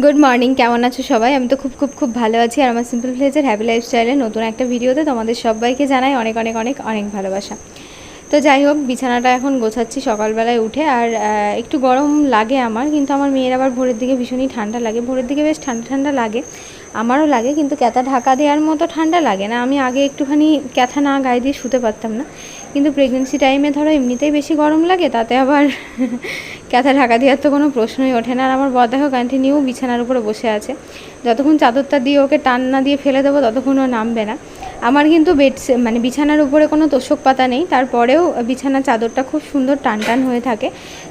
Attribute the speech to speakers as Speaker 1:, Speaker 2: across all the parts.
Speaker 1: Good morning কেমন আছো সবাই? আমি তো খুব খুব খুব ভালো আছি আর আমার সিম্পল ফ্লেজের হ্যাপি লাইফস্টাইলের নতুন একটা ভিডিওতে তোমাদের সবাইকে জানাই অনেক অনেক অনেক অনেক ভালোবাসা। তো যাই হোক, বিছানাটা এখন গোছাচ্ছি সকালবেলায় উঠে আর একটু গরম লাগে আমার, কিন্তু আমার মেয়ের আবার ভোরের দিকে ভীষণই ঠান্ডা লাগে। ভোরের দিকে বেশ ঠান্ডা ঠান্ডা লাগে। আমারও লাগে, কিন্তু ক্যাথা ঢাকা দেওয়ার মতো ঠান্ডা লাগে না। আমি আগে একটুখানি ক্যাথা না গায়ে দিয়ে শুতে পারতাম না। কিন্তু প্রেগনেন্সি টাইমে ধরো এমনিতেই বেশি গরম লাগে, তাতে আবার ক্যাথা ঢাকা দেওয়ার তো কোনো প্রশ্নই ওঠে না। আর আমার বদেহ কন্টিনিউ বিছানার উপরে বসে আছে। যতক্ষণ চাদরটা দিয়ে ওকে টান না দিয়ে ফেলে দেবো, ততক্ষণ ও নামবে না। আমার কিন্তু বেড মানে বিছানার উপরে কোনো তোষক পাতা নেই, তারপরেও বিছানার চাদরটা খুব সুন্দর টান টান হয়ে থাকে।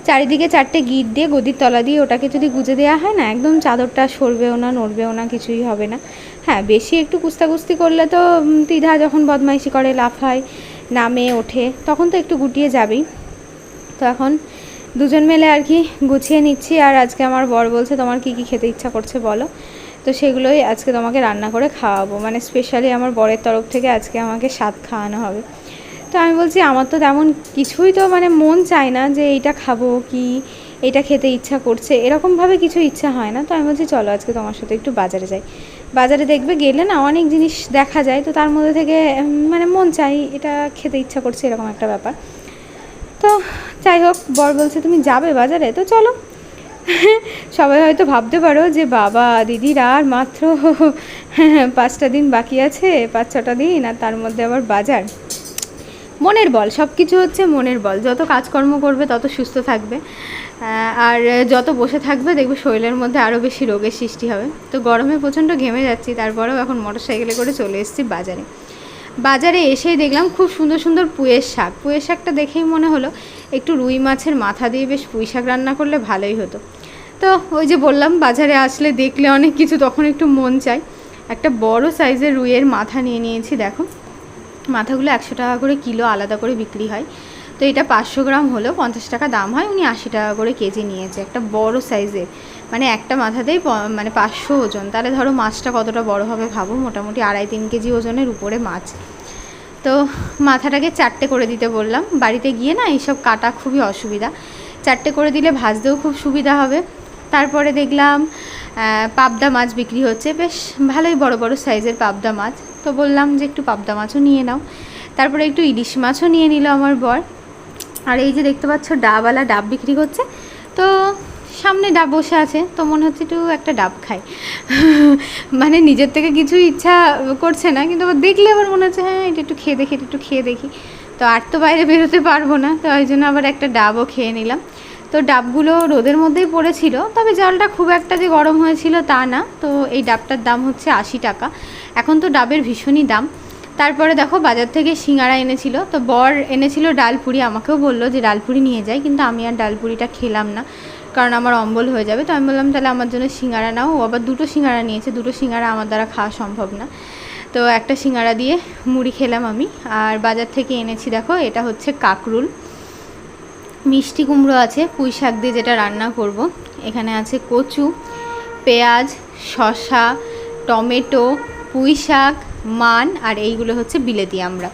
Speaker 1: চারিদিকে চারটে গিট দিয়ে গদির তলা দিয়ে ওটাকে যদি গুজে দেওয়া হয় না, একদম চাদরটা সরবেও না, নড়বেও না, কিছুই হবে না। হ্যাঁ বেশি একটু কুস্তাকুস্তি করলে তো তিধা যখন বদমাইশি করে লাফায় নামে, ওঠে, তখন তো একটু গুটিয়ে যাবেই। তো এখন দুজন মিলে আর কি গুছিয়ে নিচ্ছি। আর আজকে আমার বর বলছে, তোমার কি কি খেতে ইচ্ছা করছে বলো? তো সেগুলোই আজকে তোমাকে রান্না করে খাওয়াবো। মানে স্পেশালি আমার বরের তরফ থেকে আজকে আমাকে স্বাদ খাওয়ানো হবে। তো আমি বলছি, আমার তো তেমন কিছুই তো মানে মন চায় না যে এইটা খাব কি এটা খেতে ইচ্ছা করছে। এরকমভাবে কিছু ইচ্ছা হয় না। তো আমি বলছি, চলো আজকে তোমার সাথে একটু বাজারে যাই। বাজারে দেখবে গেলে না অনেক জিনিস দেখা যায়। তো তার মধ্যে থেকে মানে মন চাই, এটা খেতে ইচ্ছা করছে এরকম একটা ব্যাপার। তো যাই হোক, বর বলছে, তুমি যাবে বাজারে? তো চলো সবাই হয়তো ভাবতে পারো যে বাবা, দিদির আর মাত্র পাঁচটা দিন বাকি আছে, পাঁচ, ছটা দিন, আর তার মধ্যে আবার বাজার। মনের বল সব কিছু হচ্ছে মনের বল। যত কাজকর্ম করবে, তত সুস্থ থাকবে। আর যত বসে থাকবে, দেখবে শরীরের মধ্যে আরও বেশি রোগের সৃষ্টি হবে। তো গরমে প্রচণ্ড ঘেমে যাচ্ছি, তারপরেও এখন মোটর সাইকেলে করে চলে এসেছি বাজারে। বাজারে এসেই দেখলাম খুব সুন্দর সুন্দর পুয়ের শাক। পুয়ের শাকটা দেখেই মনে হলো একটু রুই মাছের মাথা দিয়ে বেশ পুঁই শাক রান্না করলে ভালোই হতো। তো ওই যে বললাম, বাজারে আসলে দেখলে অনেক কিছু, তখন একটু মন চায় একটা বড় সাইজের রুইয়ের মাথা নিয়ে নিয়েছি, দেখো। মাথাগুলো একশো টাকা করে কিলো আলাদা করে বিক্রি হয়। তো এটা পাঁচশো গ্রাম হলেও পঞ্চাশ টাকা দাম হয়, উনি আশি টাকা করে কেজি নিয়েছে। একটা বড় সাইজের মানে একটা মাথাতেই মানে পাঁচশো ওজন। তাহলে ধরো মাছটা কতটা বড় হবে ভাবো, মোটামুটি আড়াই তিন কেজি ওজনের উপরে মাছ। তো মাথাটাকে চারটে করে দিতে বললাম। বাড়িতে গিয়ে না এইসব কাটা খুবই অসুবিধা। চারটে করে দিলে ভাজতেও খুব সুবিধা হবে। তারপরে দেখলাম পাবদা মাছ বিক্রি হচ্ছে। বেশ ভালোই বড় বড় সাইজের পাবদা মাছ। তো বললাম যে একটু পাবদা মাছও নিয়ে নাও। তারপরে একটু ইলিশ মাছও নিয়ে নিল আমার বর। আর এই যে দেখতে পাচ্ছ, ডাবওয়ালা ডাব বিক্রি করছে। তো সামনে ডাব বসে আছে, তো মনে হচ্ছে একটু একটা ডাব খাই। মানে নিজের থেকে কিছু ইচ্ছা করছে না, কিন্তু দেখলে আবার মনে হচ্ছে হ্যাঁ এটা একটু খেয়ে দেখি, এটা একটু খেয়ে দেখি। তো আর তো বাইরে বেরোতে পারব না, তো ওই জন্য আবার একটা ডাবও খেয়ে নিলাম। তো ডাবগুলো রোদের মধ্যেই পড়েছিল, তবে জলটা খুব একটা যে গরম হয়েছিল তা না, তো এই ডাবটার দাম হচ্ছে আশি টাকা। এখন তো ডাবের ভীষণই দাম। তারপরে দেখো, বাজার থেকে সিঙ্গারা এনেছিল, তো বর এনেছিল ডালপুরি, আমাকেও বলল যে ডালপুরি নিয়ে যাই, কিন্তু আমি আর ডালপুরিটা খেলাম না। কারণ আমার অম্বল হয়ে যাবে, তো আমি বললাম তাহলে আমার জন্য সিঙ্গারা নাও। ও আবার দুটো সিঙ্গারা নিয়েছে, দুটো সিঙ্গারা আমার দ্বারা খাওয়া সম্ভব না। তো একটা সিঙ্গারা দিয়ে মুড়ি খেলাম আমি, আর বাজার থেকে এনেছি, দেখো, এটা হচ্ছে কাকরুল। মিষ্টি কুমড়ো আছে, পুঁই শাক দিয়ে যেটা রান্না করব। এখানে আছে কচু, পেঁয়াজ, শসা, টমেটো, পুঁই শাক, মান, আর এইগুলো হচ্ছে বিলেতি আমরা।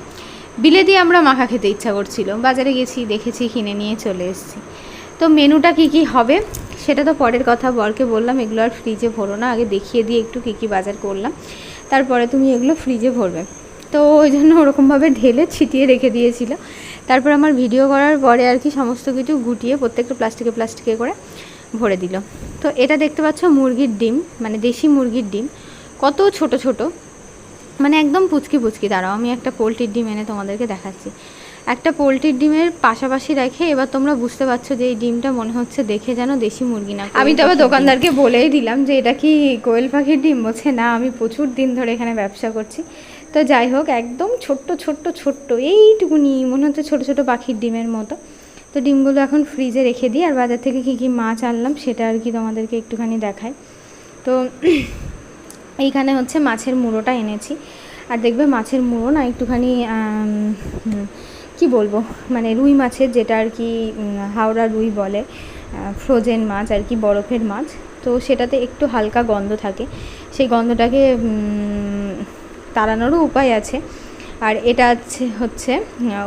Speaker 1: বিলেতি আমরা মাখা খেতে ইচ্ছা করছিল। বাজারে গেছি, দেখেছি, কিনে নিয়ে চলে এসেছি। তো মেনুটা কি কি হবে সেটা তো পরের কথা, বরকে বললাম, এগুলো আর ফ্রিজে ভরো না, আগে দেখিয়ে দিয়ে একটু কী কী বাজার করলাম। তারপরে তুমি এগুলো ফ্রিজে ভরবে। তো ওই জন্য ওরকমভাবে ঢেলে ছিটিয়ে রেখে দিয়েছিল। তারপর আমার ভিডিও করার পরে আর কি সমস্ত কিছু গুটিয়ে প্রত্যেকটা প্লাস্টিকে প্লাস্টিকে করে ভরে দিল। তো এটা দেখতে পাচ্ছ মুরগির ডিম মানে দেশি মুরগির ডিম। কত ছোট ছোট মানে একদম পুচকি পুচকি। দাঁড়াও, আমি একটা পোলট্রির ডিম এনে তোমাদেরকে দেখাচ্ছি। একটা পোলট্রির ডিমের পাশাপাশি রেখে এবার তোমরা বুঝতে পারছ যে এই ডিমটা মনে হচ্ছে দেখে যেন দেশি মুরগি না আমি তো আবার দোকানদারকে বলেই দিলাম যে এটা কি কোয়েল পাখির ডিম? বলছে না আমি প্রচুর দিন ধরে এখানে ব্যবসা করছি। তো যাই হোক একদম ছোট্ট ছোট্ট ছোট্ট এইটুকুনি মনে হচ্ছে ছোট ছোট পাখির ডিমের মতো। তো ডিমগুলো এখন ফ্রিজে রেখে দিই আর বাজার থেকে কী কী মাছ আনলাম সেটা আর কি তোমাদেরকে একটুখানি দেখাই। তো এইখানে হচ্ছে মাছের মুড়োটা এনেছি। আর দেখবে মাছের মুড়ো না একটুখানি কি বলব? মানে রুই মাছের যেটা আর কি হাওড়া রুই বলে ফ্রোজেন মাছ আর কি, বরফের মাছ, তো সেটাতে একটু হালকা গন্ধ থাকে। সেই গন্ধটাকে তাড়ানোরও উপায় আছে। আর এটা হচ্ছে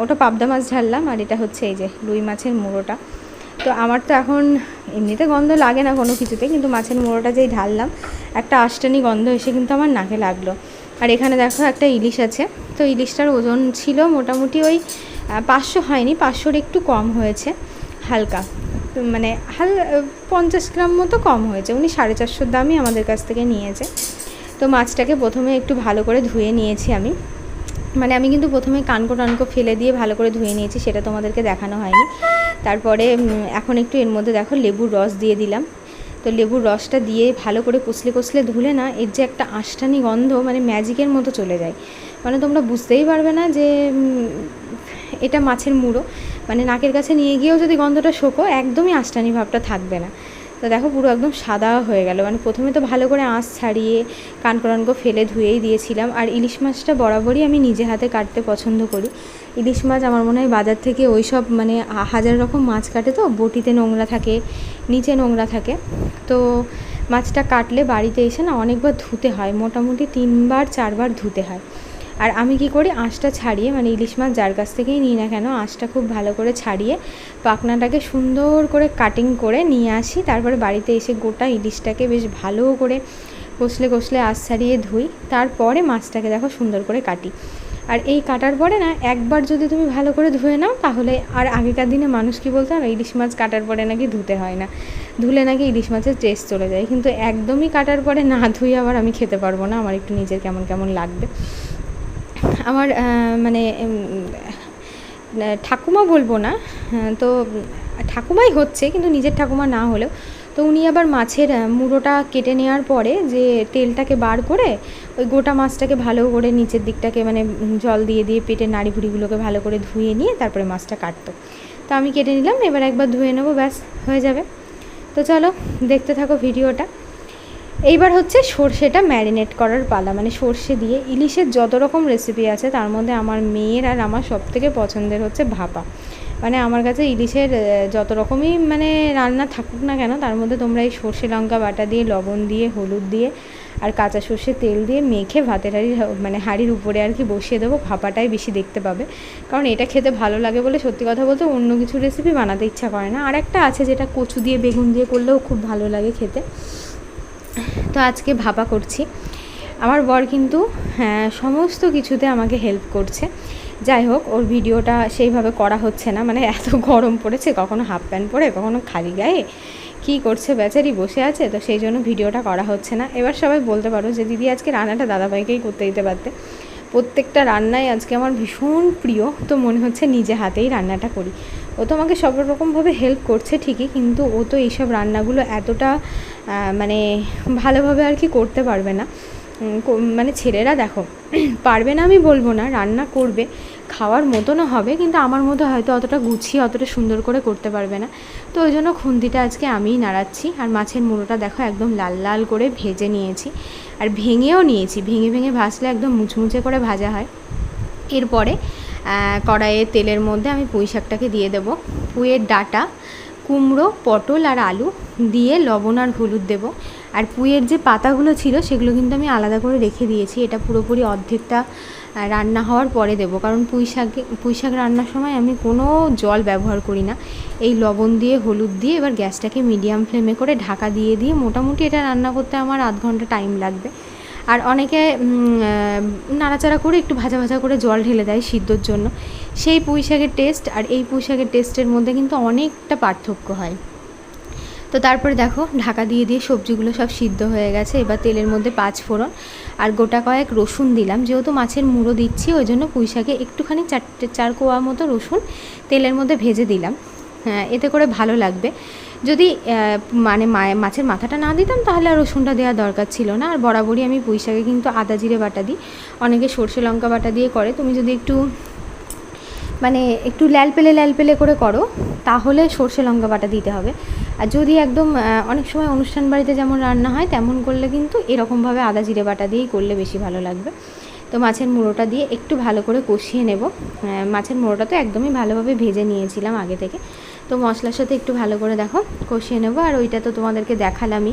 Speaker 1: ওটা পাবদা মাছ ঢাললাম আর এটা হচ্ছে এই যে রুই মাছের মুড়োটা। তো আমার তো এখন এমনিতে গন্ধ লাগে না কোনো কিছুতে, কিন্তু মাছের মুড়োটা যেই ঢাললাম, একটা আষ্টানি গন্ধ এসে কিন্তু আমার নাকে লাগল। আর এখানে দেখো একটা ইলিশ আছে, তো ইলিশটার ওজন ছিল মোটামুটি ওই পাঁচশো হয়নি, পাঁচশোর একটু কম হয়েছে, হালকা। মানে হাল, পঞ্চাশ গ্রাম মতো কম হয়েছে, উনি সাড়ে চারশোর দামই আমাদের কাছ থেকে নিয়েছে। তো মাছটাকে প্রথমে একটু ভালো করে ধুয়ে নিয়েছি আমি। মানে আমি কিন্তু প্রথমে কানকো টানকো ফেলে দিয়ে ভালো করে ধুয়ে নিয়েছি, সেটা তোমাদেরকে দেখানো হয়নি। তারপরে এখন একটু এর মধ্যে দেখো লেবুর রস দিয়ে দিলাম। তো লেবুর রসটা দিয়ে ভালো করে কষলে কষলে ধুলে না, এর যে একটা আষ্টানি গন্ধ মানে ম্যাজিকের মতো চলে যায়। মানে তোমরা বুঝতেই পারবে না যে এটা মাছের মুড়ো। মানে নাকের কাছে নিয়ে গিয়েও যদি গন্ধটা শোকো, একদমই আষ্টানি ভাবটা থাকবে না। তো দেখো পুরো একদম সাদা হয়ে গেল। মানে প্রথমে তো ভালো করে আঁশ ছাড়িয়ে কানকরানকো ফেলে ধুয়েই দিয়েছিলাম। আর ইলিশ মাছটা বরাবরই আমি নিজে হাতে কাটতে পছন্দ করি। ইলিশ মাছ আমার মনে হয় বাজার থেকে ওই সব মানে হাজার রকম মাছ কাটে তো, বটিতে নোংরা থাকে, নিচে নোংরা থাকে। তো মাছটা কাটলে বাড়িতে এসে না অনেকবার ধুতে হয়। মোটামুটি তিনবার, চারবার ধুতে হয়। আর আমি কি করি, আঁশটা ছাড়িয়ে মানে ইলিশ মাছ যার কাছ থেকেই নিই না কেন, আঁশটা খুব ভালো করে ছাড়িয়ে পাখনাটাকে সুন্দর করে কাটিং করে নিয়ে আসি। তারপরে বাড়িতে এসে গোটা ইলিশটাকে বেশ ভালো করে কষলে কষলে আঁশ ছাড়িয়ে ধুই। তারপরে মাছটাকে দেখো সুন্দর করে কাটি। আর এই কাটার পরে না, একবার যদি তুমি ভালো করে ধুয়ে নাও, তাহলে আর আগেকার দিনে মানুষ কি বলতো, না, ইলিশ মাছ কাটার পরে নাকি ধুতে হয় না। ধুলে নাকি ইলিশ মাছের টেস্ট চলে যায়। কিন্তু একদমই কাটার পরে না ধুয়ে আবার আমি খেতে পারব না। আমার একটু নিজের কেমন কেমন লাগবে। আমার মানে ঠাকুমা বলব না তো ঠাকুমাই হচ্ছে, কিন্তু নিজের ঠাকুমা না হলেও। তো উনি আবার মাছের মুড়োটা কেটে নেওয়ার পরে যে তেলটাকে বার করে, ওই গোটা মাছটাকে ভালো করে নিচের দিকটাকে মানে জল দিয়ে দিয়ে পেটের নাড়ি ভুড়িগুলোকে ভালো করে ধুয়ে নিয়ে তারপরে মাছটা কাটতো। তো আমি কেটে নিলাম, এবার একবার ধুয়ে নেব, ব্যাস, হয়ে যাবে। তো চলো, দেখতে থাকো ভিডিওটা। এইবার হচ্ছে সর্ষেটা ম্যারিনেট করার পালা মানে সর্ষে দিয়ে ইলিশের যত রকম রেসিপি আছে, তার মধ্যে আমার মেয়ের আর আমার সব থেকে পছন্দের হচ্ছে ভাপা। মানে আমার কাছে ইলিশের যত রকমই মানে রান্না থাকুক না কেন, তার মধ্যে তোমরা এই সর্ষে লঙ্কা বাটা দিয়ে, লবণ দিয়ে, হলুদ দিয়ে আর কাঁচা সর্ষে তেল দিয়ে মেখে ভাতের হাঁড়ির মানে হাঁড়ির উপরে আর কি বসিয়ে দেবো, ভাপাটাই বেশি দেখতে পাবে। কারণ এটা খেতে ভালো লাগে বলে সত্যি কথা বলতে অন্য কিছু রেসিপি বানাতে ইচ্ছা করে না। আর একটা আছে যেটা কচু দিয়ে, বেগুন দিয়ে করলেও খুব ভালো লাগে খেতে। তো আজকে ভাবা করছি। আমার বর কিন্তু হ্যাঁ সমস্ত কিছুতে আমাকে হেল্প করছে। যাই হোক, ওর ভিডিওটা সেইভাবে করা হচ্ছে না। মানে এত গরম পড়েছে, কখনো হাফ প্যান্ট পরে, কখনো খালি গায়ে। কী করছে বেচারি বসে আছে, তো সেই জন্য ভিডিওটা করা হচ্ছে না। এবার সবাই বলতে পারো যে, দিদি, আজকে রান্নাটা দাদাভাইকেই করতে দিতে পারতে। প্রত্যেকটা রান্নাই আজকে আমার ভীষণ প্রিয়, তো মনে হচ্ছে নিজে হাতেই রান্নাটা করি। ও তো আমাকে সব রকমভাবে হেল্প করছে ঠিকই, কিন্তু ও তো এইসব রান্নাগুলো এতটা মানে ভালোভাবে আর কি করতে পারবে না। মানে ছেলেরা দেখো, পারবে না আমি বলব না, রান্না করবে, খাওয়ার মতনও হবে, কিন্তু আমার মতো হয়তো অতটা গুছিয়ে, অতটা সুন্দর করে করতে পারবে না। তো ওই জন্য খুন্দিটা আজকে আমিই নাড়াচ্ছি, আর মাছের মুড়োটা দেখো একদম লাল লাল করে ভেজে নিয়েছি, আর ভেঙেও নিয়েছি, ভেঙে ভেঙে ভাজলে একদম মুচমুচে করে ভাজা হয়। এরপরে কড়াইয়ে তেলের মধ্যে আমি পুঁই শাকটাকে দিয়ে দেবো। পুঁয়ের ডাটা, কুমড়ো, পটল আর আলু দিয়ে লবণ আর হলুদ দেবো। আর পুঁয়ের যে পাতাগুলো ছিল সেগুলো কিন্তু আমি আলাদা করে রেখে দিয়েছি। এটা পুরোপুরি অর্ধেকটা রান্না হওয়ার পরে দেবো। কারণ পুঁই শাকে, পুঁই শাক রান্নার সময় আমি কোনো জল ব্যবহার করি না। এই লবণ দিয়ে, হলুদ দিয়ে এবার গ্যাসটাকে মিডিয়াম ফ্লেমে করে ঢাকা দিয়ে দিয়ে মোটামুটি এটা রান্না করতে আমার আধ ঘণ্টা টাইম লাগবে। আর অনেকে নাড়াচাড়া করে একটু ভাজা ভাজা করে জল ঢেলে দেয় সিদ্ধর জন্য। সেই পুঁই শাকের টেস্ট আর এই পুঁই শাকের টেস্টের মধ্যে কিন্তু অনেকটা পার্থক্য হয়। তো তারপরে দেখো, ঢাকা দিয়ে দিয়ে সবজিগুলো সব সিদ্ধ হয়ে গেছে। এবার তেলের মধ্যে পাঁচ ফোড়ন আর গোটা কয়েক রসুন দিলাম। যেহেতু মাছের মুড়ো দিচ্ছি, ওই জন্য পুঁই শাকে একটুখানি চারটে, চার কোয়া মতো রসুন তেলের মধ্যে ভেজে দিলাম। হ্যাঁ এতে করে ভালো লাগবে। যদি মানে মাছের মাথাটা না দিতাম তাহলে আর রসুনটা দেওয়ার দরকার ছিল না। আর বরাবরই আমি পুঁই শাকে কিন্তু আদা, জিরে বাটা দিই। অনেকে সর্ষে লঙ্কা বাটা দিয়ে করে। তুমি যদি একটু মানে একটু ল্যাল পেলে ল্যাল পেলে করে করো, তাহলে সর্ষে লঙ্কা বাটা দিতে হবে। আর যদি একদম অনেক সময় অনুষ্ঠান বাড়িতে যেমন রান্না হয়, তেমন করলে কিন্তু এরকমভাবে আদা, জিরে বাটা দিয়েই করলে বেশি ভালো লাগবে। তো মাছের মুড়োটা দিয়ে একটু ভালো করে কষিয়ে নেব। মাছের মুড়োটা তো একদমই ভালোভাবে ভেজে নিয়েছিলাম আগে থেকে। তো মশলার সাথে একটু ভালো করে দেখো, কষিয়ে নেব। আর ওইটা তো তোমাদেরকে দেখালামই।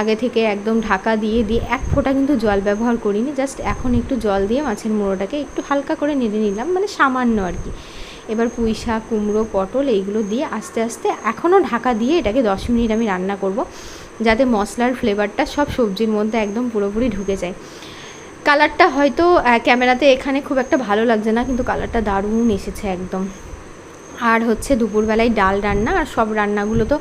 Speaker 1: আগে থেকে একদম ঢাকা দিয়ে দিয়ে এক ফোঁটা কিন্তু জল ব্যবহার করিনি। জাস্ট এখন একটু জল দিয়ে মাছের মুড়োটাকে একটু হালকা করে নেড়ে নিলাম মানে সামান্য আর কি। এবার পুঁই শাক, কুমড়ো, পটল এইগুলো দিয়ে আস্তে আস্তে এখনও ঢাকা দিয়ে এটাকে দশ মিনিট আমি রান্না করব, যাতে মশলার ফ্লেভারটা সব সবজির মধ্যে একদম পুরোপুরি ঢুকে যায়। কালারটা হয়তো ক্যামেরাতে এখানে খুব একটা ভালো লাগছে না, কিন্তু কালারটা দারুণ এসেছে একদম। আর হচ্ছে দুপুরবেলায় ডাল রান্না, আর সব রান্নাগুলো তো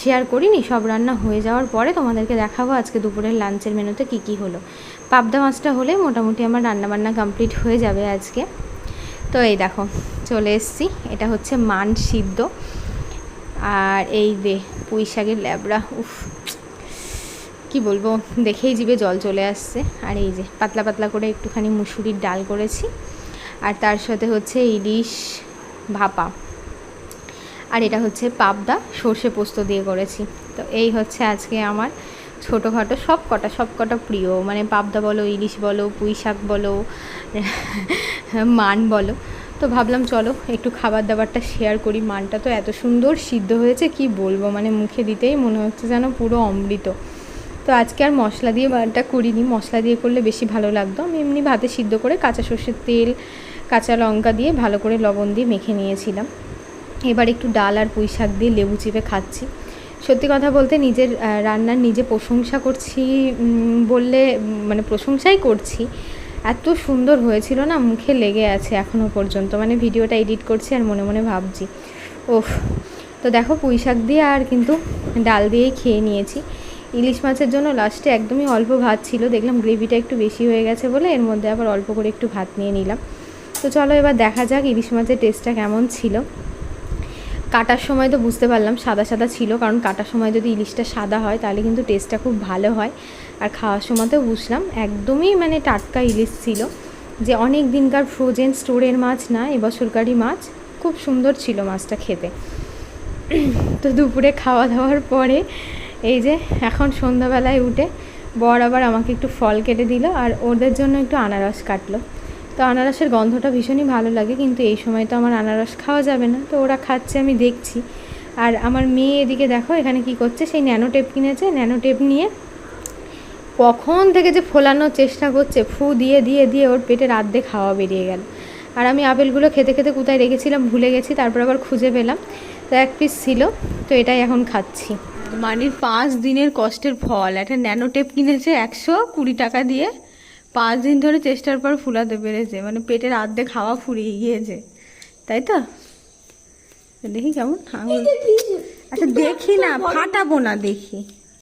Speaker 1: শেয়ার করিনি, সব রান্না হয়ে যাওয়ার পরে তোমাদেরকে দেখাবো আজকে দুপুরের লাঞ্চের মেনুতে কী কী হলো। পাবদা মাছটা হলে মোটামুটি আমার রান্নাবান্না কমপ্লিট হয়ে যাবে আজকে। তো এই দেখো, চলে এসছি। এটা হচ্ছে মান সিদ্ধ। আর এই রে পুঁই শাকের ল্যাবড়া, উফ কি বলব, দেখেই জিভে জল চলে আসছে। আর এই যে পাতলা পাতলা করে একটুখানি মুসুরির ডাল করেছি। আর তার সাথে হচ্ছে ইলিশ ভাপা। আর এটা হচ্ছে পাবদা, সর্ষে পোস্ত দিয়ে করেছি। তো এই হচ্ছে আজকে আমার ছোটোখাটো সব কটা সব কটা প্রিয়। মানে পাবদা বলো, ইলিশ বলো, পুঁই শাক বলো, মান বলো। তো ভাবলাম চলো, একটু খাবার দাবারটা শেয়ার করি। মানটা তো এত সুন্দর সিদ্ধ হয়েছে, কি বলব? মানে মুখে দিতেই মনে হচ্ছে যেন পুরো অমৃত। তো আজকে আর মশলা দিয়ে মানটা করিনি। মশলা দিয়ে করলে বেশি ভালো লাগতো। আমি এমনি ভাতে সিদ্ধ করে কাঁচা সর্ষের তেল, কাঁচা লঙ্কা দিয়ে ভালো করে লবণ দিয়ে মেখে নিয়েছিলাম। এবার একটু ডাল আর পুঁই শাক দিয়ে লেবু চিপে খাচ্ছি। সত্যি কথা বলতে নিজের রান্নার নিজে প্রশংসা করছি বললে মানে প্রশংসাই করছি। এত সুন্দর হয়েছিল না, মুখে লেগে আছে এখনও পর্যন্ত। মানে ভিডিওটা এডিট করছি আর মনে মনে ভাবছি। ওফ, তো দেখো পুঁই শাক দিয়ে আর কিন্তু ডাল দিয়েই খেয়ে নিয়েছি। ইলিশ মাছের জন্য লাস্টে একদমই অল্প ভাত ছিল, দেখলাম গ্রেভিটা একটু বেশি হয়ে গেছে বলে এর মধ্যে আবার অল্প করে একটু ভাত নিয়ে নিলাম। তো চলো এবার দেখা যাক ইলিশ মাছের টেস্টটা কেমন ছিল। কাটার সময় তো বুঝতে পারলাম সাদা সাদা ছিল, কারণ কাটার সময় যদি ইলিশটা সাদা হয় তাহলে কিন্তু টেস্টটা খুব ভালো হয়। আর খাওয়ার সময়তেও বুঝলাম একদমই মানে টাটকা ইলিশ ছিল, যে অনেক দিনকার ফ্রোজেন স্টোরের মাছ না, এবছরকারই মাছ, খুব সুন্দর ছিল মাছটা খেতে। তো দুপুরে খাওয়া দাওয়ার পরে এই যে, এখন সন্ধ্যাবেলায় উঠে বর আবার আমাকে একটু ফল কেটে দিল আর ওদের জন্য একটু আনারস কাটলো। তো আনারসের গন্ধটা ভীষণই ভালো লাগে, কিন্তু এই সময় তো আমার আনারস খাওয়া যাবে না। তো ওরা খাচ্ছে, আমি দেখছি। আর আমার মেয়ে এদিকে দেখো, এখানে কি করছে, সেই ন্যানো টেপ কিনেছে। ন্যানো টেপ নিয়ে কখন থেকে যে ফোলানোর চেষ্টা করছে, ফু দিয়ে দিয়ে দিয়ে ওর পেটের আর্ধেক খাওয়া বেরিয়ে গেল। আর আমি আপেলগুলো খেতে খেতে কোথায় রেখেছিলাম ভুলে গেছি, তারপর আবার খুঁজে পেলাম। তো এক পিস ছিল, তো এটাই এখন খাচ্ছি। মানির পাঁচ দিনের কষ্টের ফল। একটা ন্যানো টেপ কিনেছে একশো কুড়ি টাকা দিয়ে। পাঁচ দিন ধরে চেষ্টার পর ফুলাতে পেরেছে। মানে পেটের আর্ধেক হাওয়া ফুরিয়ে গিয়েছে। তাই তো? দেখি কেমন। আচ্ছা দেখি না ফাটাবো না দেখি।